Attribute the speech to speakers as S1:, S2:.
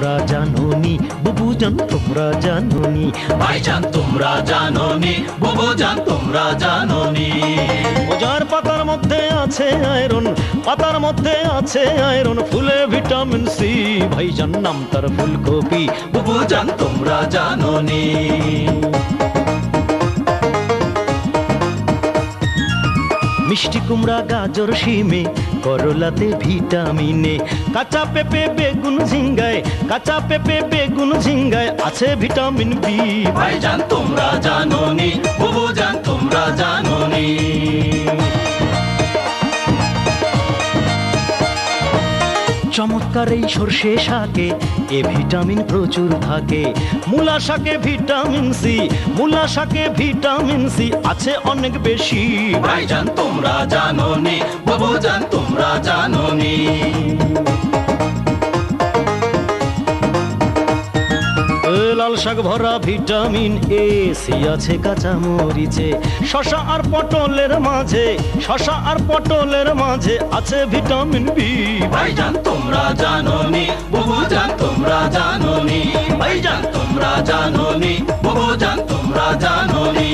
S1: ভাইজান তোমরা জানোনি।
S2: ভাইজান তোমরা জানোনি বুবু জান তোমরা জানোনি।
S1: ওজার পাতার মধ্যে আছে আয়রন পাতার মধ্যে আছে আয়রন ফুলে ভিটামিন সি ভাইজান নাম তার ফুলকপি।
S2: বুবু জান তোমরা জানোনি।
S1: মিষ্টি কুমড়া, গাজর, শিমে, করলাতে ভিটামিনে কাঁচা পেঁপে, বেগুন, ঝিঙ্গায়, কাঁচা পেঁপে, বেগুন, ঝিঙ্গায় আছে ভিটামিন বি।
S2: ভাইজান, তোমরা জানো নি
S1: চমৎকার এই সর্ষে শাকে এ ভিটামিন প্রচুর থাকে। মূলা শাকে ভিটামিন সি মূলা শাকে ভিটামিন সি আছে অনেক বেশি।
S2: ভাইজান তোমরা জানোনি বুবু জান তোমরা জানোনি।
S1: এ লাল শাক ভরা ভিটামিন এ সি আছে কাঁচা মরিচে শশা আর পটলের মাঝে শশা আর পটলের মাঝে আছে ভিটামিন বি
S2: ভাইজান তোমরা জাননি বহু জান তোমরা জাননি ভাইজান তোমরা জাননি বহু জান তোমরা জাননি।